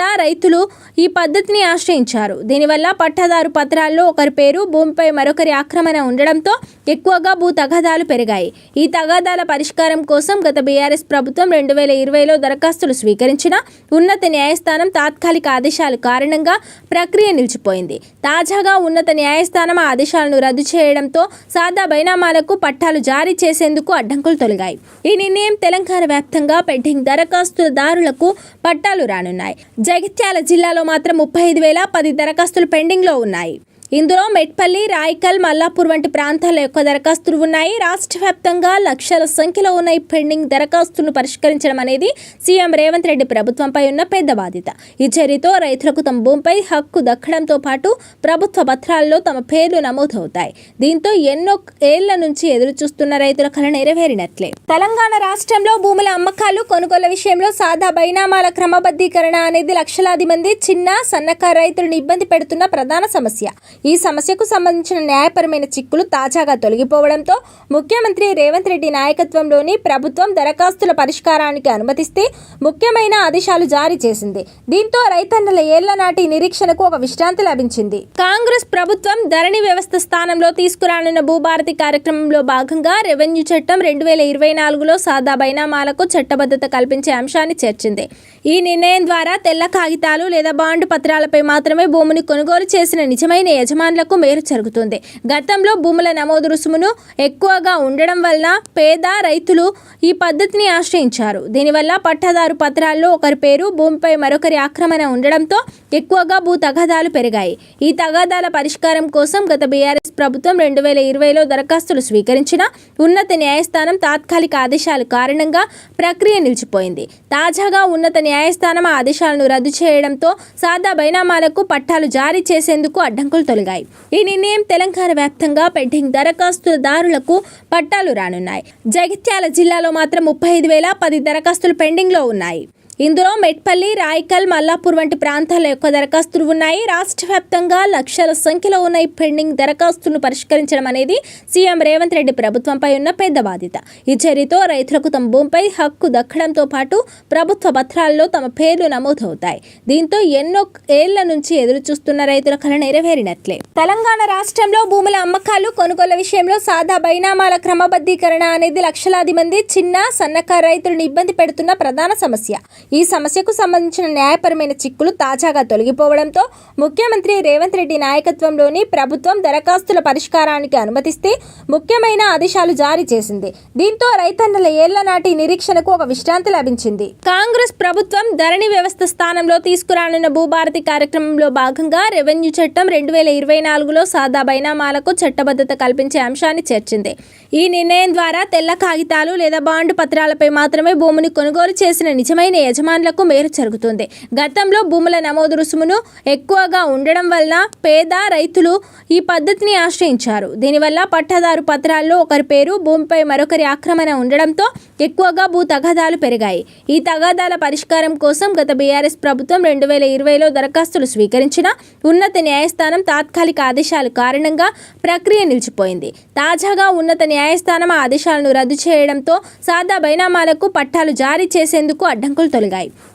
పేద రైతులు ఈ పద్ధతిని ఆశ్రయించారు. దీనివల్ల పట్టాదారు పత్రాల్లో ఒకరి పేరు భూమిపై మరొకరి ఆక్రమణ ఉండడంతో ఎక్కువగా భూ తగాదాలు పెరిగాయి. ఈ తగాదాల పరిష్కారం కోసం గత బీఆర్ఎస్ ప్రభుత్వం రెండు వేల ఇరవైలో దరఖాస్తులు స్వీకరించిన ఉన్నత న్యాయస్థానం తాత్కాలిక ఆదేశాల కారణంగా ప్రక్రియ నిలిచిపోయింది. తాజాగా ఉన్నత న్యాయస్థానం ఆ ఆదేశాలను రద్దు చేయడంతో సాదా బైనామాలకు పట్టాలు జారీ చేసేందుకు అడ్డంకులు తొలగాయి. ఈ నిర్ణయం తెలంగాణ వ్యాప్తంగా పెండింగ్ దరఖాస్తుదారులకు పట్టాలు రానున్నాయి. జగిత్యాల జిల్లాలో మాత్రం ముప్పై ఐదు వేల పది దరఖాస్తులు పెండింగ్లో ఉన్నాయి. ఇందులో మెట్పల్లి రాయకల్ మల్లాపూర్ వంటి ప్రాంతాల యొక్క దరఖాస్తులు ఉన్నాయి. రాష్ట్ర వ్యాప్తంగా లక్షల సంఖ్యలో ఉన్న ఈ పెండింగ్ దరఖాస్తులను పరిష్కరించడం అనేది సీఎం రేవంత్ రెడ్డి ప్రభుత్వంపై ఉన్న పెద్ద బాధ్యత. ఈ చర్యతో రైతులకు తమ భూమిపై హక్కు దక్కడంతో పాటు ప్రభుత్వ పత్రాల్లో తమ పేర్లు నమోదవుతాయి. దీంతో ఎన్నో ఏళ్ళ నుంచి ఎదురు చూస్తున్న రైతుల కళ నెరవేరినట్లే. తెలంగాణ రాష్ట్రంలో భూముల అమ్మకాలు కొనుగోలు విషయంలో సాదా బైనామాల క్రమబద్ధీకరణ అనేది లక్షలాది మంది చిన్న సన్నకారు రైతులను ఇబ్బంది పెడుతున్న ప్రధాన సమస్య. ఈ సమస్యకు సంబంధించిన న్యాయపరమైన చిక్కులు తాజాగా తొలగిపోవడంతో ముఖ్యమంత్రి రేవంత్ రెడ్డి నాయకత్వంలోని ప్రభుత్వం దరఖాస్తుల పరిష్కారానికి అనుమతిస్తే ముఖ్యమైన ఆదేశాలు జారీ చేసింది. దీంతో రైతన్నల ఏళ్ళ నాటి నిరీక్షణకు ఒక విశ్రాంతి లభించింది. కాంగ్రెస్ ప్రభుత్వం ధరణి వ్యవస్థ స్థానంలో తీసుకురానున్న భూభారతి కార్యక్రమంలో భాగంగా రెవెన్యూ చట్టం రెండు వేల ఇరవై నాలుగులో సాదా బైనామాలకు చట్టబద్ధత కల్పించే అంశాన్ని చేర్చింది. ఈ నిర్ణయం ద్వారా తెల్ల కాగితాలు లేదా బాండ్ పత్రాలపై మాత్రమే భూమిని కొనుగోలు చేసిన నిజమైన యజమానులకు మేలు జరుగుతుంది. గతంలో భూముల నమోదు రుసుమును ఎక్కువగా ఉండడం వలన పేద రైతులు ఈ పద్ధతిని ఆశ్రయించారు. దీనివల్ల పట్టాదారు పత్రాల్లో ఒకరి పేరు భూమిపై మరొకరి ఆక్రమణ ఉండడంతో ఎక్కువగా భూ తగాదాలు పెరిగాయి. ఈ తగాదాల పరిష్కారం కోసం గత బీఆర్ఎస్ ప్రభుత్వం రెండు వేల ఇరవైలో దరఖాస్తులు స్వీకరించిన ఉన్నత న్యాయస్థానం తాత్కాలిక ఆదేశాల కారణంగా ప్రక్రియ నిలిచిపోయింది. తాజాగా ఉన్నత న్యాయస్థానం ఆదేశాలను రద్దు చేయడంతో సాదా బైనామాలకు పట్టాలు జారీ చేసేందుకు అడ్డంకులు తొలగాయి ఈ నిర్ణయం తెలంగాణ వ్యాప్తంగా పెండింగ్ దరఖాస్తుదారులకు పట్టాలు రానున్నాయి. జగిత్యాల జిల్లాలో మాత్రం ముప్పై ఐదు వేల పది దరఖాస్తులు పెండింగ్లో ఉన్నాయి. ఇందులో మెట్పల్లి రాయకల్ మల్లాపూర్ వంటి ప్రాంతాల యొక్క దరఖాస్తులు ఉన్నాయి. రాష్ట్ర వ్యాప్తంగా లక్షల సంఖ్యలో ఉన్న ఈ పెండింగ్ దరఖాస్తులను పరిష్కరించడం అనేది సీఎం రేవంత్ రెడ్డి ప్రభుత్వంపై ఉన్న పెద్ద బాధ్యత. ఈ చర్యతో రైతులకు తమ భూమిపై హక్కు దక్కడంతో పాటు ప్రభుత్వ పత్రాల్లో తమ పేర్లు నమోదవుతాయి. దీంతో ఎన్నో ఏళ్ళ నుంచి ఎదురు చూస్తున్న రైతుల కళ నెరవేరినట్లే. తెలంగాణ రాష్ట్రంలో భూముల అమ్మకాలు కొనుగోలు విషయంలో సాదా బైనామాల క్రమబద్ధీకరణ అనేది లక్షలాది మంది చిన్న సన్నకారు రైతులను ఇబ్బంది పెడుతున్న ప్రధాన సమస్య. ఈ సమస్యకు సంబంధించిన న్యాయపరమైన చిక్కులు తాజాగా తొలగిపోవడంతో ముఖ్యమంత్రి రేవంత్ రెడ్డి నాయకత్వంలోని ప్రభుత్వం దరఖాస్తుల పరిష్కారానికి అనుమతిస్తే ముఖ్యమైన ఆదేశాలు జారీ చేసింది. దీంతో రైతన్నల ఏళ్ళ నాటి నిరీక్షణకు ఒక విశ్రాంతి లభించింది. కాంగ్రెస్ ప్రభుత్వం ధరణి వ్యవస్థ స్థానంలో తీసుకురానున్న భూభారతి కార్యక్రమంలో భాగంగా రెవెన్యూ చట్టం రెండు వేల ఇరవై నాలుగులో సాదా బైనామాలకు చట్టబద్ధత కల్పించే అంశాన్ని చేర్చింది. ఈ నిర్ణయం ద్వారా తెల్ల కాగితాలు లేదా బాండ్ పత్రాలపై మాత్రమే భూమిని కొనుగోలు చేసిన నిజమైన యజమానులకు మేలు జరుగుతుంది. గతంలో భూముల నమోదు రుసుమును ఎక్కువగా ఉండడం వలన పేద రైతులు ఈ పద్ధతిని ఆశ్రయించారు. దీనివల్ల పట్టాదారు పత్రాల్లో ఒకరి పేరు భూమిపై మరొకరి ఆక్రమణ ఉండడంతో ఎక్కువగా భూ తగాదాలు పెరిగాయి. ఈ తగాదాల పరిష్కారం కోసం గత బీఆర్ఎస్ ప్రభుత్వం రెండు వేల ఇరవైలో దరఖాస్తులు స్వీకరించిన ఉన్నత న్యాయస్థానం తాత్కాలిక ఆదేశాలు కారణంగా ప్రక్రియ నిలిచిపోయింది. తాజాగా ఉన్నత న్యాయస్థానం ఆదేశాలను రద్దు చేయడంతో సాదా బైనామాలకు పట్టాలు జారీ చేసేందుకు అడ్డంకులు తొలగాయి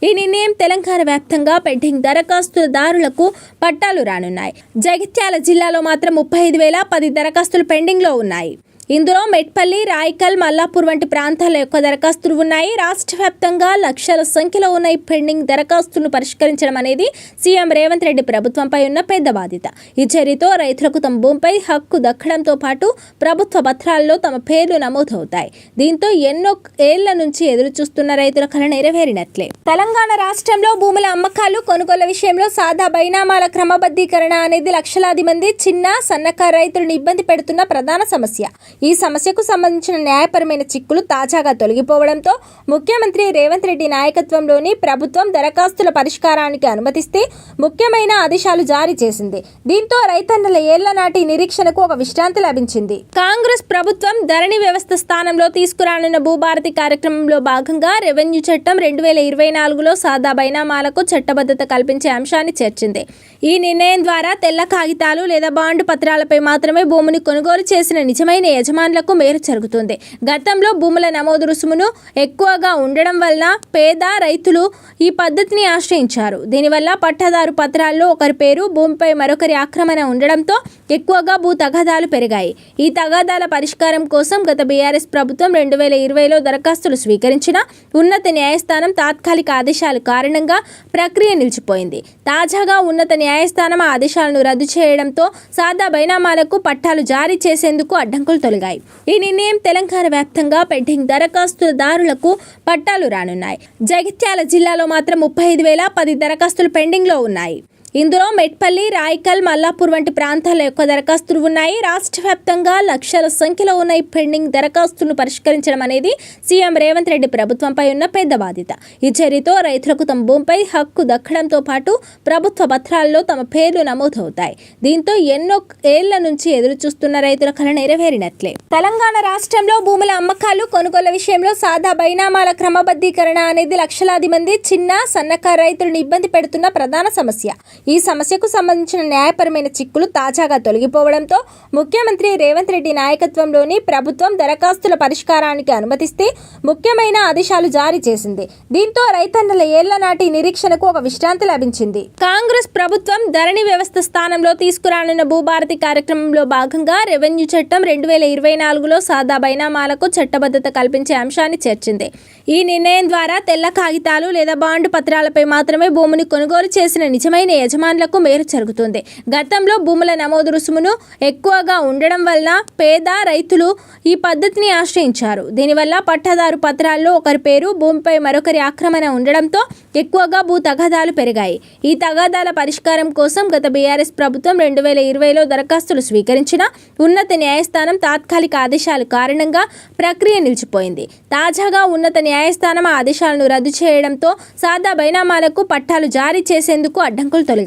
ఈ నిర్ణయం తెలంగాణ వ్యాప్తంగా పెండింగ్ దరఖాస్తుదారులకు పట్టాలు రానున్నాయి. జగిత్యాల జిల్లాలో మాత్రం ముప్పై ఐదు వేల పది దరఖాస్తులు పెండింగ్లో ఉన్నాయి. ఇందులో మెట్పల్లి రాయకల్ మల్లాపూర్ వంటి ప్రాంతాల యొక్క దరఖాస్తులు ఉన్నాయి. రాష్ట్ర వ్యాప్తంగా లక్షల సంఖ్యలో ఉన్న ఈ పెండింగ్ దరఖాస్తులను పరిష్కరించడం అనేది సీఎం రేవంత్ రెడ్డి ప్రభుత్వంపై ఉన్న పెద్ద బాధ్యత. ఈ చర్యతో రైతులకు తమ భూమిపై హక్కు దక్కడంతో పాటు ప్రభుత్వ పత్రాల్లో తమ పేర్లు నమోదవుతాయి. దీంతో ఎన్నో ఏళ్ళ నుంచి ఎదురు చూస్తున్న రైతుల కళ నెరవేరినట్లే. తెలంగాణ రాష్ట్రంలో భూముల అమ్మకాలు కొనుగోలు విషయంలో సాదా బైనామాల క్రమబద్ధీకరణ అనేది లక్షలాది మంది చిన్న సన్నకారు రైతులను ఇబ్బంది పెడుతున్న ప్రధాన సమస్య. ఈ సమస్యకు సంబంధించిన న్యాయపరమైన చిక్కులు తాజాగా తొలగిపోవడంతో ముఖ్యమంత్రి రేవంత్ రెడ్డి నాయకత్వంలోని ప్రభుత్వం దరఖాస్తుల పరిష్కారానికి అనుమతిస్తే ముఖ్యమైన ఆదేశాలు జారీ చేసింది. దీంతో రైతన్నల ఏళ్ళ నాటి నిరీక్షణకు ఒక విశ్రాంతి లభించింది. కాంగ్రెస్ ప్రభుత్వం ధరణి వ్యవస్థ స్థానంలో తీసుకురానున్న భూభారతి కార్యక్రమంలో భాగంగా రెవెన్యూ చట్టం రెండు వేల ఇరవై నాలుగులో సాదా బైనామాలకు చట్టబద్ధత కల్పించే అంశాన్ని చేర్చింది. ఈ నిర్ణయం ద్వారా తెల్ల కాగితాలు లేదా బాండ్ పత్రాలపై మాత్రమే భూమిని కొనుగోలు చేసిన నిజమైన యజమాని యజమానులకు మేలు జరుగుతుంది. గతంలో భూముల నమోదు రుసుమును ఎక్కువగా ఉండడం వలన పేద రైతులు ఈ పద్ధతిని ఆశ్రయించారు. దీనివల్ల పట్టాదారు పత్రాల్లో ఒకరి పేరు భూమిపై మరొకరి ఆక్రమణ ఉండడంతో ఎక్కువగా భూ తగాదాలు పెరిగాయి. ఈ తగాదాల పరిష్కారం కోసం గత బీఆర్ఎస్ ప్రభుత్వం రెండు వేల ఇరవైలో దరఖాస్తులు స్వీకరించిన ఉన్నత న్యాయస్థానం తాత్కాలిక ఆదేశాల కారణంగా ప్రక్రియ నిలిచిపోయింది. తాజాగా ఉన్నత న్యాయస్థానం ఆదేశాలను రద్దు చేయడంతో సాదా బైనామాలకు పట్టాలు జారీ చేసేందుకు అడ్డంకులు తొలగాయి ఈ నిర్ణయం తెలంగాణ వ్యాప్తంగా పెండింగ్ దరఖాస్తుదారులకు పట్టాలు రానున్నాయి. జగిత్యాల జిల్లాలో మాత్రం ముప్పై ఐదు వేల పది దరఖాస్తులు పెండింగ్లో ఉన్నాయి. ఇందులో మెట్పల్లి రాయకల్ మల్లాపూర్ వంటి ప్రాంతాల యొక్క దరఖాస్తులు ఉన్నాయి. రాష్ట్ర వ్యాప్తంగా లక్షల సంఖ్యలో ఉన్న ఈ పెండింగ్ దరఖాస్తులను పరిష్కరించడం అనేది సీఎం రేవంత్ రెడ్డి ప్రభుత్వంపై ఉన్న పెద్ద బాధ్యత. ఈ చర్యతో రైతులకు తమ భూమిపై హక్కు దక్కడంతో పాటు ప్రభుత్వ పత్రాల్లో తమ పేర్లు నమోదవుతాయి. దీంతో ఎన్నో ఏళ్ళ నుంచి ఎదురు చూస్తున్న రైతుల కళ నెరవేరినట్లే. తెలంగాణ రాష్ట్రంలో భూముల అమ్మకాలు కొనుగోలు విషయంలో సాదా బైనామాల క్రమబద్ధీకరణ అనేది లక్షలాది మంది చిన్న సన్నకారు రైతులను ఇబ్బంది పెడుతున్న ప్రధాన సమస్య. ఈ సమస్యకు సంబంధించిన న్యాయపరమైన చిక్కులు తాజాగా తొలగిపోవడంతో ముఖ్యమంత్రి రేవంత్ రెడ్డి నాయకత్వంలోని ప్రభుత్వం దరఖాస్తుల పరిష్కారానికి అనుమతిస్తే ముఖ్యమైన ఆదేశాలు జారీ చేసింది. దీంతో రైతన్నల ఏళ్ళ నాటి నిరీక్షణకు ఒక విశ్రాంతి లభించింది. కాంగ్రెస్ ప్రభుత్వం ధరణి వ్యవస్థ స్థానంలో తీసుకురానున్న భూభారతి కార్యక్రమంలో భాగంగా రెవెన్యూ చట్టం రెండు వేల ఇరవై నాలుగులో సాదా బైనామాలకు చట్టబద్ధత కల్పించే అంశాన్ని చేర్చింది. ఈ నిర్ణయం ద్వారా తెల్ల కాగితాలు లేదా బాండ్ పత్రాలపై మాత్రమే భూమిని కొనుగోలు చేసిన నిజమైన యజమానులకు మేలు జరుగుతుంది. గతంలో భూముల నమోదు రుసుమును ఎక్కువగా ఉండడం వలన పేద రైతులు ఈ పద్ధతిని ఆశ్రయించారు. దీనివల్ల పట్టాదారు పత్రాల్లో ఒకరి పేరు భూమిపై మరొకరి ఆక్రమణ ఉండడంతో ఎక్కువగా భూ తగాదాలు పెరిగాయి. ఈ తగాదాల పరిష్కారం కోసం గత బీఆర్ఎస్ ప్రభుత్వం రెండు వేల ఇరవైలో దరఖాస్తులు స్వీకరించిన ఉన్నత న్యాయస్థానం తాత్కాలిక ఆదేశాలు కారణంగా ప్రక్రియ నిలిచిపోయింది. తాజాగా ఉన్నత న్యాయస్థానం ఆదేశాలను రద్దు చేయడంతో సాదా బైనామాలకు పట్టాలు జారీ చేసేందుకు అడ్డంకులు తొలగాయి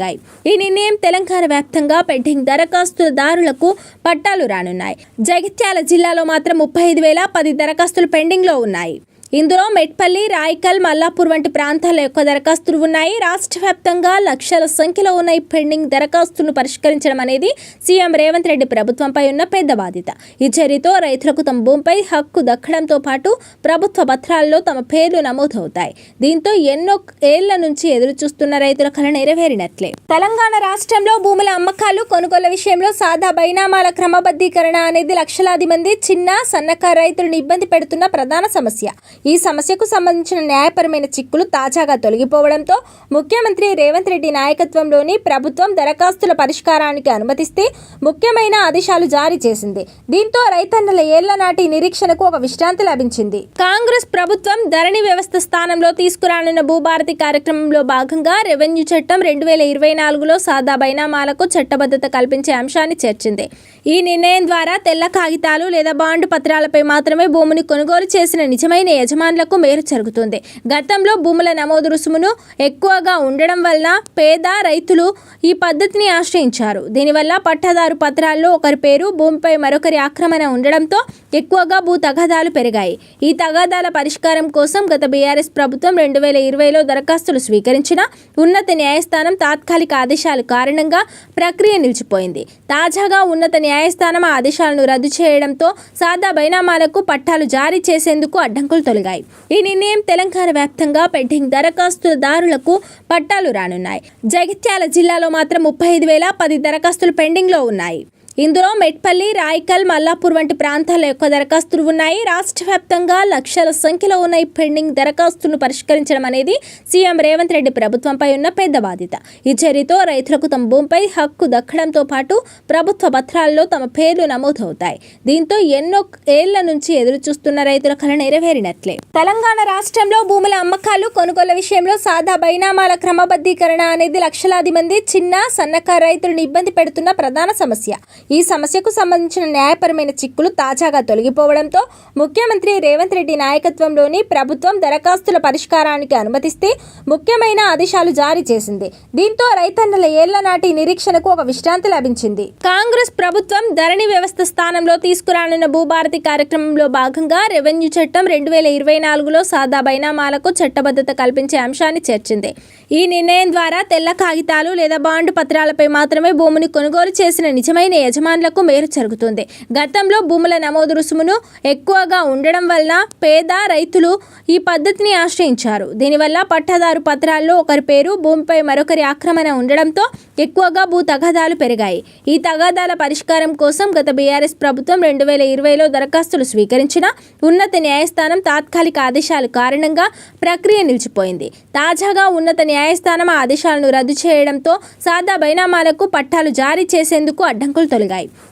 ఈ నిర్ణయం తెలంగాణ వ్యాప్తంగా పెండింగ్ దరఖాస్తుదారులకు పట్టాలు రానున్నాయి. జగిత్యాల జిల్లాలో మాత్రం ముప్పై ఐదు వేల పది దరఖాస్తులు పెండింగ్లో ఉన్నాయి. ఇందులో మెట్పల్లి రాయకల్ మల్లాపూర్ వంటి ప్రాంతాల యొక్క దరఖాస్తులు ఉన్నాయి. రాష్ట్ర వ్యాప్తంగా లక్షల సంఖ్యలో ఉన్న ఈ పెండింగ్ దరఖాస్తులను పరిష్కరించడం అనేది సీఎం రేవంత్ రెడ్డి ప్రభుత్వంపై ఉన్న పెద్ద బాధ్యత. ఈ చర్యతో రైతులకు తమ భూమిపై హక్కు దక్కడంతో పాటు ప్రభుత్వ పత్రాల్లో తమ పేర్లు నమోదవుతాయి. దీంతో ఎన్నో ఏళ్ళ నుంచి ఎదురు చూస్తున్న రైతుల కళ నెరవేరినట్లే. తెలంగాణ రాష్ట్రంలో భూముల అమ్మకాలు కొనుగోలు విషయంలో సాదా బైనామాల క్రమబద్ధీకరణ అనేది లక్షలాది మంది చిన్న సన్నకారు రైతులను ఇబ్బంది పెడుతున్న ప్రధాన సమస్య. ఈ సమస్యకు సంబంధించిన న్యాయపరమైన చిక్కులు తాజాగా తొలగిపోవడంతో ముఖ్యమంత్రి రేవంత్ రెడ్డి నాయకత్వంలోని ప్రభుత్వం దరఖాస్తుల పరిష్కారానికి అనుమతిస్తే ముఖ్యమైన ఆదేశాలు జారీ చేసింది. దీంతో రైతన్నల ఏళ్ళ నాటి నిరీక్షణకు ఒక విశ్రాంతి లభించింది. కాంగ్రెస్ ప్రభుత్వం ధరణి వ్యవస్థ స్థానంలో తీసుకురానున్న భూభారతి కార్యక్రమంలో భాగంగా రెవెన్యూ చట్టం రెండు వేల ఇరవై నాలుగులో సాదా బైనామాలకు చట్టబద్ధత కల్పించే అంశాన్ని చేర్చింది. ఈ నిర్ణయం ద్వారా తెల్ల కాగితాలు లేదా బాండ్ పత్రాలపై మాత్రమే భూమిని కొనుగోలు చేసిన నిజమైన యజమానులకు మేలు జరుగుతుంది. గతంలో భూముల నమోదు రుసుమును ఎక్కువగా ఉండడం వలన పేద రైతులు ఈ పద్ధతిని ఆశ్రయించారు. దీనివల్ల పట్టాదారు పత్రాల్లో ఒకరి పేరు భూమిపై మరొకరి ఆక్రమణ ఉండడంతో ఎక్కువగా భూ తగాదాలు పెరిగాయి. ఈ తగాదాల పరిష్కారం కోసం గత బీఆర్ఎస్ ప్రభుత్వం రెండు వేల ఇరవైలో దరఖాస్తులు స్వీకరించిన ఉన్నత న్యాయస్థానం తాత్కాలిక ఆదేశాల కారణంగా ప్రక్రియ నిలిచిపోయింది. తాజాగా ఉన్నత న్యాయస్థానం ఆదేశాలను రద్దు చేయడంతో సాదా బైనామాలకు పట్టాలు జారీ చేసేందుకు అడ్డంకులు తొలగాయి ఈ నిర్ణయం తెలంగాణ వ్యాప్తంగా పెండింగ్ దరఖాస్తుదారులకు పట్టాలు రానున్నాయి. జగిత్యాల జిల్లాలో మాత్రం ముప్పై ఐదు వేల పది దరఖాస్తులు పెండింగ్లో ఉన్నాయి. ఇందులో మెట్పల్లి రాయకల్ మల్లాపూర్ వంటి ప్రాంతాల యొక్క దరఖాస్తులు ఉన్నాయి. రాష్ట్ర వ్యాప్తంగా లక్షల సంఖ్యలో ఉన్న ఈ పెండింగ్ దరఖాస్తులను పరిష్కరించడం అనేది సీఎం రేవంత్ రెడ్డి ప్రభుత్వంపై ఉన్న పెద్ద బాధ్యత. ఈ చర్యతో రైతులకు తమ భూమిపై హక్కు దక్కడంతో పాటు ప్రభుత్వ పత్రాల్లో తమ పేర్లు నమోదవుతాయి. దీంతో ఎన్నో ఏళ్ళ నుంచి ఎదురు చూస్తున్న రైతుల కళ నెరవేరినట్లే. తెలంగాణ రాష్ట్రంలో భూముల అమ్మకాలు కొనుగోలు విషయంలో సాదా బైనామాల క్రమబద్ధీకరణ అనేది లక్షలాది మంది చిన్న సన్నకారు రైతులను ఇబ్బంది పెడుతున్న ప్రధాన సమస్య. ఈ సమస్యకు సంబంధించిన న్యాయపరమైన చిక్కులు తాజాగా తొలగిపోవడంతో ముఖ్యమంత్రి రేవంత్ రెడ్డి నాయకత్వంలోని ప్రభుత్వం దరఖాస్తుల పరిష్కారానికి అనుమతిస్తే ముఖ్యమైన ఆదేశాలు జారీ చేసింది. దీంతో రైతన్నల ఏళ్ళ నాటి నిరీక్షణకు ఒక విశ్రాంతి లభించింది. కాంగ్రెస్ ప్రభుత్వం ధరణి వ్యవస్థ స్థానంలో తీసుకురానున్న భూభారతి కార్యక్రమంలో భాగంగా రెవెన్యూ చట్టం రెండు వేల ఇరవై నాలుగులో సాదా బైనామాలకు చట్టబద్ధత కల్పించే అంశాన్ని చేర్చింది. ఈ నిర్ణయం ద్వారా తెల్ల కాగితాలు లేదా బాండ్ పత్రాలపై మాత్రమే భూమిని కొనుగోలు చేసిన నిజమైన యజమానులకు మేలు జరుగుతుంది. గతంలో భూముల నమోదు రుసుమును ఎక్కువగా ఉండడం వలన పేద రైతులు ఈ పద్ధతిని ఆశ్రయించారు. దీనివల్ల పట్టాదారు పత్రాల్లో ఒకరి పేరు భూమిపై మరొకరి ఆక్రమణ ఉండడంతో ఎక్కువగా భూ తగాదాలు పెరిగాయి. ఈ తగాదాల పరిష్కారం కోసం గత బీఆర్ఎస్ ప్రభుత్వం రెండు వేల ఇరవైలో దరఖాస్తులు స్వీకరించిన ఉన్నత న్యాయస్థానం తాత్కాలిక ఆదేశాల కారణంగా ప్రక్రియ నిలిచిపోయింది. తాజాగా ఉన్నత న్యాయస్థానం ఆదేశాలను రద్దు చేయడంతో సాదా బైనామాలకు పట్టాలు జారీ చేసేందుకు అడ్డంకులు తొలగాయి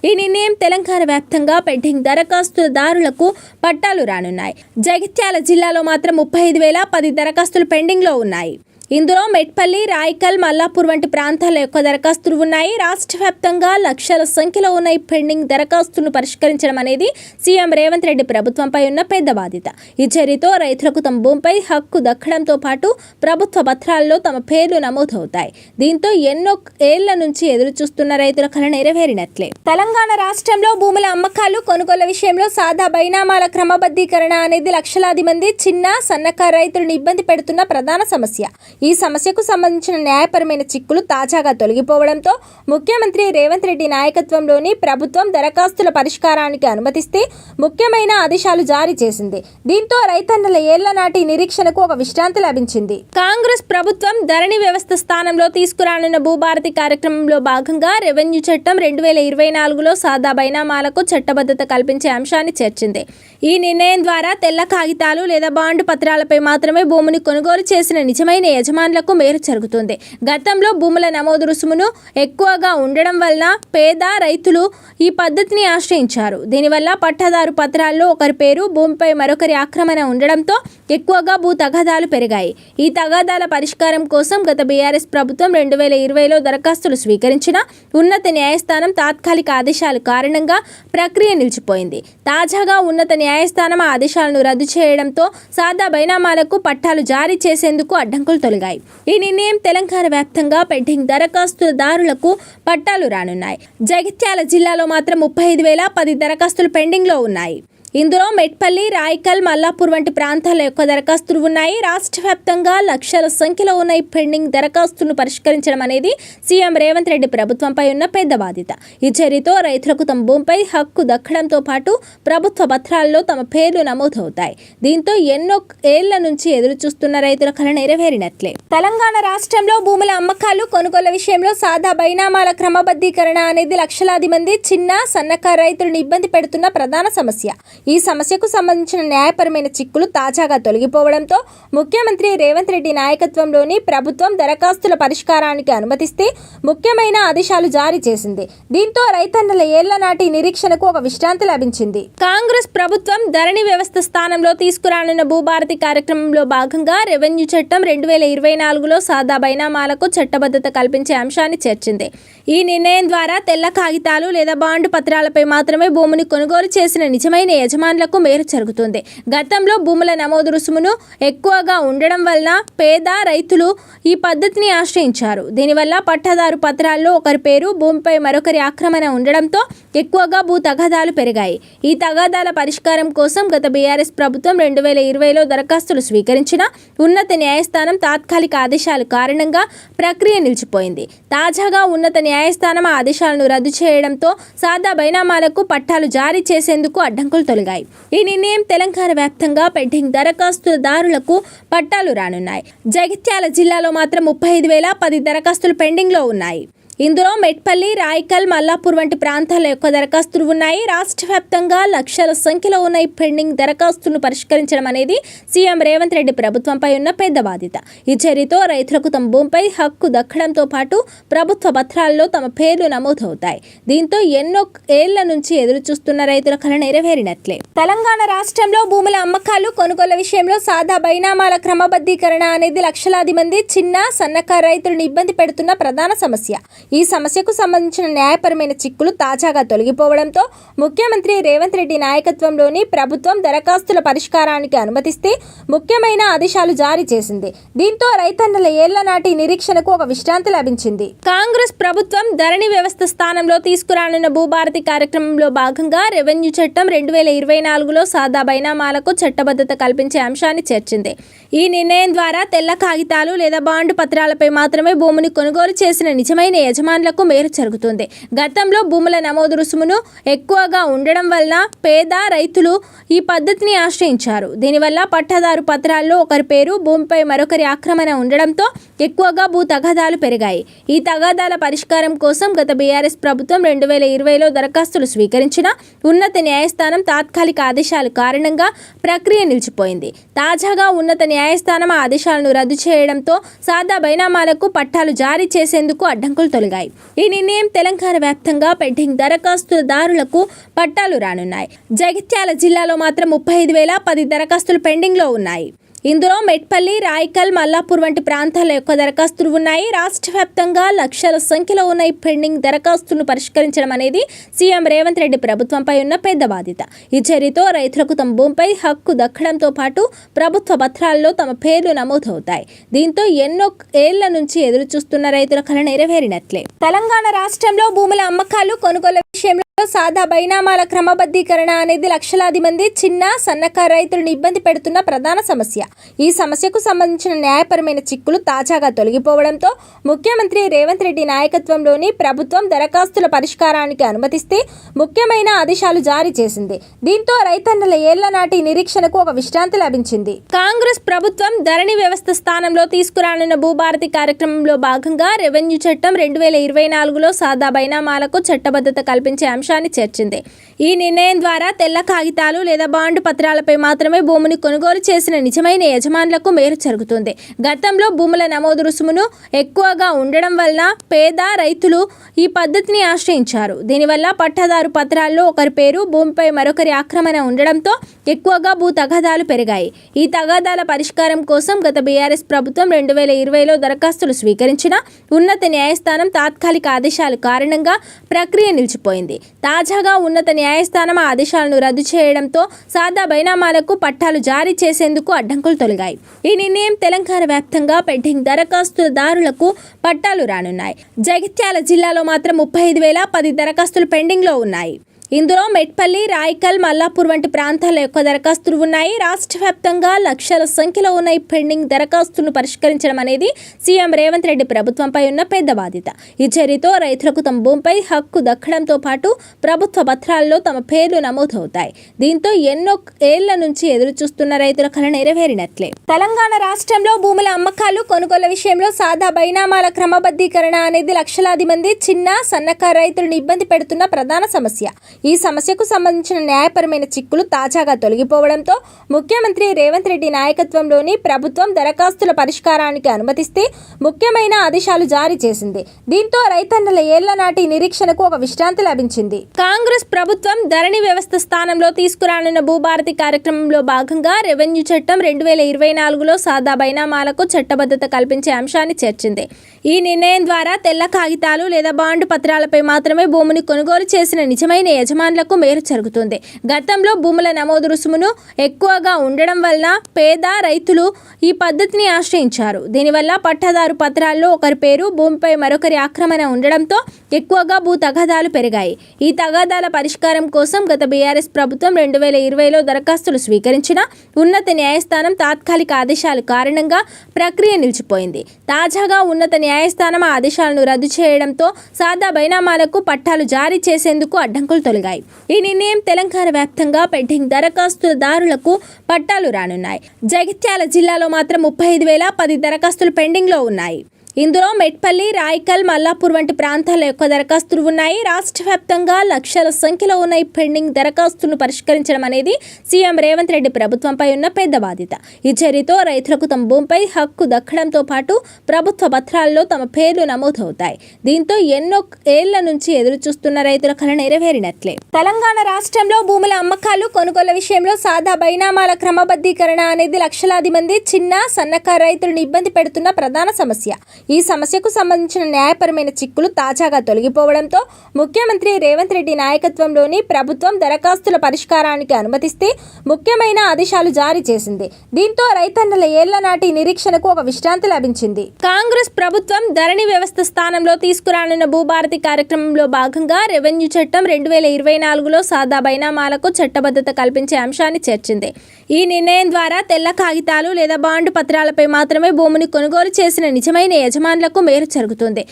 ఈ నిర్ణయం తెలంగాణ వ్యాప్తంగా పెండింగ్ దరఖాస్తుదారులకు పట్టాలు రానున్నాయి. జగిత్యాల జిల్లాలో మాత్రం ముప్పై ఐదు వేల పది దరఖాస్తులు పెండింగ్లో ఉన్నాయి. ఇందులో మెట్పల్లి రాయకల్ మల్లాపూర్ వంటి ప్రాంతాల యొక్క దరఖాస్తులు ఉన్నాయి. రాష్ట్ర వ్యాప్తంగా లక్షల సంఖ్యలో ఉన్న ఈ పెండింగ్ దరఖాస్తులను పరిష్కరించడం అనేది సీఎం రేవంత్ రెడ్డి ప్రభుత్వంపై ఉన్న పెద్ద బాధ్యత. ఈ చర్యతో రైతులకు తమ భూమిపై హక్కు దక్కడంతో పాటు ప్రభుత్వ పత్రాల్లో తమ పేర్లు నమోదవుతాయి. దీంతో ఎన్నో ఏళ్ళ నుంచి ఎదురు చూస్తున్న రైతుల కళ నెరవేరినట్లే. తెలంగాణ రాష్ట్రంలో భూముల అమ్మకాలు కొనుగోలు విషయంలో సాదా బైనామాల క్రమబద్ధీకరణ అనేది లక్షలాది మంది చిన్న సన్నకారు రైతులను ఇబ్బంది పెడుతున్న ప్రధాన సమస్య. ఈ సమస్యకు సంబంధించిన న్యాయపరమైన చిక్కులు తాజాగా తొలగిపోవడంతో ముఖ్యమంత్రి రేవంత్ రెడ్డి నాయకత్వంలోని ప్రభుత్వం దరఖాస్తుల పరిష్కారానికి అనుమతిస్తే ముఖ్యమైన ఆదేశాలు జారీ చేసింది. దీంతో రైతన్నల ఏళ్ళ నాటి నిరీక్షణకు ఒక విశ్రాంతి లభించింది. కాంగ్రెస్ ప్రభుత్వం ధరణి వ్యవస్థ స్థానంలో తీసుకురానున్న భూభారతి కార్యక్రమంలో భాగంగా రెవెన్యూ చట్టం రెండు వేల ఇరవై నాలుగులో సాదా బైనామాలకు చట్టబద్ధత కల్పించే అంశాన్ని చేర్చింది. ఈ నిర్ణయం ద్వారా తెల్ల కాగితాలు లేదా బాండ్ పత్రాలపై మాత్రమే భూమిని కొనుగోలు చేసిన నిజమైన యజమానులకు మేలు జరుగుతుంది. గతంలో భూముల నమోదు రుసుమును ఎక్కువగా ఉండడం వలన పేద రైతులు ఈ పద్ధతిని ఆశ్రయించారు. దీనివల్ల పట్టాదారు పత్రాల్లో ఒకరి పేరు భూమిపై మరొకరి ఆక్రమణ ఉండడంతో ఎక్కువగా భూ తగాదాలు పెరిగాయి. ఈ తగాదాల పరిష్కారం కోసం గత బీఆర్ఎస్ ప్రభుత్వం రెండు వేల ఇరవైలో దరఖాస్తులు స్వీకరించిన ఉన్నత న్యాయస్థానం తాత్కాలిక ఆదేశాల కారణంగా ప్రక్రియ నిలిచిపోయింది. తాజాగా ఉన్నత న్యాయస్థానం ఆ ఆదేశాలను రద్దు చేయడంతో సాదా బైనామాలకు పట్టాలు జారీ చేసేందుకు అడ్డంకులు తొలగాయి ఈ నిర్ణయం తెలంగాణ వ్యాప్తంగా పెండింగ్ దరఖాస్తుదారులకు పట్టాలు రానున్నాయి. జగిత్యాల జిల్లాలో మాత్రం ముప్పై ఐదు వేల పది దరఖాస్తులు పెండింగ్లో ఉన్నాయి. ఇందులో మెట్పల్లి రాయకల్ మల్లాపూర్ వంటి ప్రాంతాల యొక్క దరఖాస్తులు ఉన్నాయి. రాష్ట్ర వ్యాప్తంగా లక్షల సంఖ్యలో ఉన్న ఈ పెండింగ్ దరఖాస్తులను పరిష్కరించడం అనేది సీఎం రేవంత్ రెడ్డి ప్రభుత్వంపై ఉన్న పెద్ద బాధ్యత. ఈ చర్యతో రైతులకు తమ భూమిపై హక్కు దక్కడంతో పాటు ప్రభుత్వ పత్రాల్లో తమ పేర్లు నమోదవుతాయి. దీంతో ఎన్నో ఏళ్ళ నుంచి ఎదురు చూస్తున్న రైతుల కళ నెరవేరినట్లే. తెలంగాణ రాష్ట్రంలో భూముల అమ్మకాలు కొనుగోలు విషయంలో సాదా బైనామాల క్రమబద్ధీకరణ అనేది లక్షలాది మంది చిన్న సన్నకారు రైతులను ఇబ్బంది పెడుతున్న ప్రధాన సమస్య. ఈ సమస్యకు సంబంధించిన న్యాయపరమైన చిక్కులు తాజాగా తొలగిపోవడంతో ముఖ్యమంత్రి రేవంత్ రెడ్డి నాయకత్వంలోని ప్రభుత్వం దరఖాస్తుల పరిష్కారానికి అనుమతిస్తే ముఖ్యమైన ఆదేశాలు జారీ చేసింది. దీంతో రైతన్నల ఏళ్ళ నాటి నిరీక్షణకు ఒక విశ్రాంతి లభించింది. కాంగ్రెస్ ప్రభుత్వం ధరణి వ్యవస్థ స్థానంలో తీసుకురానున్న భూభారతి కార్యక్రమంలో భాగంగా రెవెన్యూ చట్టం రెండు వేల ఇరవై నాలుగులో సాదా బైనామాలకు చట్టబద్ధత కల్పించే అంశాన్ని చేర్చింది. ఈ నిర్ణయం ద్వారా తెల్ల కాగితాలు లేదా బాండ్ పత్రాలపై మాత్రమే భూమిని కొనుగోలు చేసిన నిజమైన యజమానులకు మేలు జరుగుతుంది. గతంలో భూముల నమోదు రుసుమును ఎక్కువగా ఉండడం వలన పేద రైతులు ఈ పద్ధతిని ఆశ్రయించారు. దీనివల్ల పట్టాదారు పత్రాల్లో ఒకరి పేరు భూమిపై మరొకరి ఆక్రమణ ఉండడంతో ఎక్కువగా భూ తగాదాలు పెరిగాయి. ఈ తగాదాల పరిష్కారం కోసం గత బీఆర్ఎస్ ప్రభుత్వం రెండు వేల ఇరవైలో దరఖాస్తులు స్వీకరించిన ఉన్నత న్యాయస్థానం తాత్కాలిక ఆదేశాల కారణంగా ప్రక్రియ నిలిచిపోయింది. తాజాగా ఉన్నత న్యాయస్థానం ఆదేశాలను రద్దు చేయడంతో సాదా బైనామాలకు పట్టాలు జారీ చేసేందుకు అడ్డంకులు తొలగాయి ఈ నిర్ణయం తెలంగాణ వ్యాప్తంగా పెండింగ్ దరఖాస్తుదారులకు పట్టాలు రానున్నాయి. జగిత్యాల జిల్లాలో మాత్రం ముప్పై ఐదు వేల పది దరఖాస్తులు పెండింగ్లో ఉన్నాయి. ఇందులో మెట్పల్లి రాయకల్ మల్లాపూర్ వంటి ప్రాంతాల యొక్క దరఖాస్తులు ఉన్నాయి. రాష్ట్ర వ్యాప్తంగా లక్షల సంఖ్యలో ఉన్న ఈ పెండింగ్ దరఖాస్తులను పరిష్కరించడం అనేది సీఎం రేవంత్ రెడ్డి ప్రభుత్వంపై ఉన్న పెద్ద బాధ్యత. ఈ చర్యతో రైతులకు తమ భూమిపై హక్కు దక్కడంతో పాటు ప్రభుత్వ పత్రాల్లో తమ పేర్లు నమోదవుతాయి. దీంతో ఎన్నో ఏళ్ళ నుంచి ఎదురు చూస్తున్న రైతుల కళ నెరవేరినట్లే. తెలంగాణ రాష్ట్రంలో భూముల అమ్మకాలు కొనుగోలు విషయంలో సాదా బైనామాల క్రమబద్ధీకరణ అనేది లక్షలాది మంది చిన్న సన్నకారు రైతులను ఇబ్బంది పెడుతున్న ప్రధాన సమస్య. ఈ సమస్యకు సంబంధించిన న్యాయపరమైన చిక్కులు తాజాగా తొలగిపోవడంతో ముఖ్యమంత్రి రేవంత్ రెడ్డి నాయకత్వంలోని ప్రభుత్వం దరఖాస్తుల పరిష్కారానికి అనుమతిస్తే ముఖ్యమైన ఆదేశాలు జారీ చేసింది. దీంతో రైతన్నల ఏళ్ళ నాటి నిరీక్షణకు ఒక విశ్రాంతి లభించింది. కాంగ్రెస్ ప్రభుత్వం ధరణి వ్యవస్థ స్థానంలో తీసుకురానున్న భూభారతి కార్యక్రమంలో భాగంగా రెవెన్యూ చట్టం రెండు వేల ఇరవై నాలుగులో సాదా బైనామాలకు చట్టబద్ధత కల్పించే అంశాన్ని చేర్చింది. ఈ నిర్ణయం ద్వారా తెల్ల కాగితాలు లేదా బాండ్ పత్రాలపై మాత్రమే భూమిని కొనుగోలు చేసిన నిజమైన యజమానులకు మేలు జరుగుతుంది. గతంలో భూముల నమోదు రుసుమును ఎక్కువగా ఉండడం వలన పేద రైతులు ఈ పద్ధతిని ఆశ్రయించారు. దీనివల్ల పట్టాదారు పత్రాల్లో ఒకరి పేరు భూమిపై మరొకరి ఆక్రమణ ఉండడంతో ఎక్కువగా భూ తగాదాలు పెరిగాయి. ఈ తగాదాల పరిష్కారం కోసం గత బీఆర్ఎస్ ప్రభుత్వం రెండు వేల ఇరవైలో దరఖాస్తులు స్వీకరించిన ఉన్నత న్యాయస్థానం తాత్కాలిక ఆదేశాల కారణంగా ప్రక్రియ నిలిచిపోయింది. తాజాగా ఉన్నత న్యాయస్థానం ఆదేశాలను రద్దు చేయడంతో సాదా బైనామాలకు పట్టాలు జారీ చేసేందుకు అడ్డంకులు తొలగాయి ఈ నిర్ణయం తెలంగాణ వ్యాప్తంగా పెండింగ్ దరఖాస్తుదారులకు పట్టాలు రానున్నాయి. జగిత్యాల జిల్లాలో మాత్రం ముప్పై ఐదు వేల పది దరఖాస్తులు పెండింగ్లో ఉన్నాయి. ఇందులో మెట్పల్లి రాయకల్ మల్లాపూర్ వంటి ప్రాంతాల యొక్క దరఖాస్తులు ఉన్నాయి. రాష్ట్ర వ్యాప్తంగా లక్షల సంఖ్యలో ఉన్న ఈ పెండింగ్ దరఖాస్తులను పరిష్కరించడం అనేది సీఎం రేవంత్ రెడ్డి ప్రభుత్వంపై ఉన్న పెద్ద బాధ్యత. ఈ చర్యతో రైతులకు తమ భూమిపై హక్కు దక్కడంతో పాటు ప్రభుత్వ పత్రాల్లో తమ పేర్లు నమోదవుతాయి. దీంతో ఎన్నో ఏళ్ళ నుంచి ఎదురు చూస్తున్న రైతుల కళ నెరవేరినట్లే. తెలంగాణ రాష్ట్రంలో భూముల అమ్మకాలు కొనుగోలు విషయంలో సాదా బైనామాల క్రమబద్ధీకరణ అనేది లక్షలాది మంది చిన్న సన్నకారు రైతులను ఇబ్బంది పెడుతున్న ప్రధాన సమస్య. ఈ సమస్యకు సంబంధించిన న్యాయపరమైన చిక్కులు తాజాగా తొలగిపోవడంతో ముఖ్యమంత్రి రేవంత్ రెడ్డి నాయకత్వంలోని ప్రభుత్వం దరఖాస్తుల పరిష్కారానికి అనుమతిస్తే ముఖ్యమైన ఆదేశాలు జారీ చేసింది. దీంతో రైతన్నల ఏళ్ళ నాటి నిరీక్షణకు ఒక విశ్రాంతి లభించింది. కాంగ్రెస్ ప్రభుత్వం ధరణి వ్యవస్థ స్థానంలో తీసుకురానున్న భూభారతి కార్యక్రమంలో భాగంగా రెవెన్యూ చట్టం రెండు వేల ఇరవై నాలుగులో సాదా బైనామాలకు చట్టబద్ధత కల్పించే అంశాన్ని చేర్చింది. ఈ నిర్ణయం ద్వారా తెల్ల కాగితాలు లేదా బాండ్ పత్రాలపై మాత్రమే భూమిని కొనుగోలు చేసిన నిజమైన యజమానులకు మేలు జరుగుతుంది. గతంలో భూముల నమోదు రుసుమును ఎక్కువగా ఉండడం వలన పేద రైతులు ఈ పద్ధతిని ఆశ్రయించారు. దీనివల్ల పట్టాదారు పత్రాల్లో ఒకరి పేరు భూమిపై మరొకరి ఆక్రమణ ఉండడంతో ఎక్కువగా భూ తగాదాలు పెరిగాయి. ఈ తగాదాల పరిష్కారం కోసం గత బీఆర్ఎస్ ప్రభుత్వం రెండు వేల ఇరవైలో దరఖాస్తులు స్వీకరించిన ఉన్నత న్యాయస్థానం తాత్కాలిక ఆదేశాల కారణంగా ప్రక్రియ నిలిచిపోయింది. తాజాగా ఉన్నత న్యాయస్థానం ఆ ఆదేశాలను రద్దు చేయడంతో సాదా బైనామాలకు పట్టాలు జారీ చేసేందుకు అడ్డంకులు తొలగాయి. ఈ నిర్ణయం తెలంగాణ వ్యాప్తంగా పెండింగ్ దరఖాస్తుదారులకు పట్టాలు రానున్నాయి. జగిత్యాల జిల్లాలో మాత్రం ముప్పై ఐదు వేల పది దరఖాస్తులు పెండింగ్లో ఉన్నాయి. ఇందులో మెట్పల్లి రాయకల్ మల్లాపూర్ వంటి ప్రాంతాల యొక్క దరఖాస్తులు ఉన్నాయి. రాష్ట్ర వ్యాప్తంగా లక్షల సంఖ్యలో ఉన్న ఈ పెండింగ్ దరఖాస్తులను పరిష్కరించడం అనేది సీఎం రేవంత్ రెడ్డి ప్రభుత్వంపై ఉన్న పెద్ద బాధ్యత. ఈ చర్యతో రైతులకు తమ భూమిపై హక్కు దక్కడంతో పాటు ప్రభుత్వ పత్రాల్లో తమ పేర్లు నమోదవుతాయి. దీంతో ఎన్నో ఏళ్ళ నుంచి ఎదురు చూస్తున్న రైతుల కళ నెరవేరినట్లే. తెలంగాణ రాష్ట్రంలో భూముల అమ్మకాలు కొనుగోలు విషయంలో సాదా బైనామాల క్రమబద్ధీకరణ అనేది లక్షలాది మంది చిన్న సన్నకారు రైతులను ఇబ్బంది పెడుతున్న ప్రధాన సమస్య. ఈ సమస్యకు సంబంధించిన న్యాయపరమైన చిక్కులు తాజాగా తొలగిపోవడంతో ముఖ్యమంత్రి రేవంత్ రెడ్డి నాయకత్వంలోని ప్రభుత్వం దరఖాస్తుల పరిష్కారానికి అనుమతిస్తే ముఖ్యమైన ఆదేశాలు జారీ చేసింది. దీంతో రైతన్నల ఏళ్ళ నాటి నిరీక్షణకు ఒక విశ్రాంతి లభించింది. కాంగ్రెస్ ప్రభుత్వం ధరణి వ్యవస్థ స్థానంలో తీసుకురానున్న భూభారతి కార్యక్రమంలో భాగంగా రెవెన్యూ చట్టం రెండు వేల ఇరవై నాలుగులో సాదా బైనామాలకు చట్టబద్ధత కల్పించే అంశాన్ని చేర్చింది. ఈ నిర్ణయం ద్వారా తెల్ల కాగితాలు లేదా బాండ్ పత్రాలపై మాత్రమే భూమిని కొనుగోలు చేసిన నిజమైన యజమానులకు మేలు జరుగుతుంది. గతంలో భూముల నమోదు రుసుమును ఎక్కువగా ఉండడం వలన పేద రైతులు ఈ పద్ధతిని ఆశ్రయించారు. దీనివల్ల పట్టాదారు పత్రాల్లో ఒకరి పేరు భూమిపై మరొకరి ఆక్రమణ ఉండడంతో ఎక్కువగా భూ తగాదాలు పెరిగాయి. ఈ తగాదాల పరిష్కారం కోసం గత బీఆర్ఎస్ ప్రభుత్వం రెండు వేల ఇరవైలో దరఖాస్తులు స్వీకరించిన ఉన్నత న్యాయస్థానం తాత్కాలిక ఆదేశాల కారణంగా ప్రక్రియ నిలిచిపోయింది. తాజాగా ఉన్నత న్యాయస్థానం ఆదేశాలను రద్దు చేయడంతో సాదా బైనామాలకు పట్టాలు జారీ చేసేందుకు అడ్డంకులు తొలగాయి ఈ నిర్ణయం తెలంగాణ వ్యాప్తంగా పెండింగ్ దరఖాస్తుదారులకు పట్టాలు రానున్నాయి. జగిత్యాల జిల్లాలో మాత్రం ముప్పై ఐదు వేల పది దరఖాస్తులు పెండింగ్లో ఉన్నాయి. ఇందులో మెట్పల్లి రాయకల్ మల్లాపూర్ వంటి ప్రాంతాల యొక్క దరఖాస్తులు ఉన్నాయి. రాష్ట్ర వ్యాప్తంగా లక్షల సంఖ్యలో ఉన్న ఈ పెండింగ్ దరఖాస్తులను పరిష్కరించడం అనేది సీఎం రేవంత్ రెడ్డి ప్రభుత్వంపై ఉన్న పెద్ద బాధ్యత. ఈ చర్యతో రైతులకు తమ భూమిపై హక్కు దక్కడంతో పాటు ప్రభుత్వ పత్రాల్లో తమ పేర్లు నమోదవుతాయి. దీంతో ఎన్నో ఏళ్ళ నుంచి ఎదురు చూస్తున్న రైతుల కళ నెరవేరినట్లే. తెలంగాణ రాష్ట్రంలో భూముల అమ్మకాలు కొనుగోలు విషయంలో సాదా బైనామాల క్రమబద్ధీకరణ అనేది లక్షలాది మంది చిన్న సన్నకారు రైతులను ఇబ్బంది పెడుతున్న ప్రధాన సమస్య. ఈ సమస్యకు సంబంధించిన న్యాయపరమైన చిక్కులు తాజాగా తొలగిపోవడంతో ముఖ్యమంత్రి రేవంత్ రెడ్డి నాయకత్వంలోని ప్రభుత్వం దరఖాస్తుల పరిష్కారానికి అనుమతిస్తే ముఖ్యమైన ఆదేశాలు జారీ చేసింది. దీంతో రైతన్నల ఏళ్ళ నాటి నిరీక్షణకు ఒక విశ్రాంతి లభించింది. కాంగ్రెస్ ప్రభుత్వం ధరణి వ్యవస్థ స్థానంలో తీసుకురానున్న భూభారతి కార్యక్రమంలో భాగంగా రెవెన్యూ చట్టం రెండు వేల ఇరవై నాలుగులో సాదా బైనామాలకు చట్టబద్ధత కల్పించే అంశాన్ని చేర్చింది. ఈ నిర్ణయం ద్వారా తెల్ల కాగితాలు లేదా బాండ్ పత్రాలపై మాత్రమే భూమిని కొనుగోలు చేసిన నిజమైన యజమానులకు మేలు జరుగుతుంది.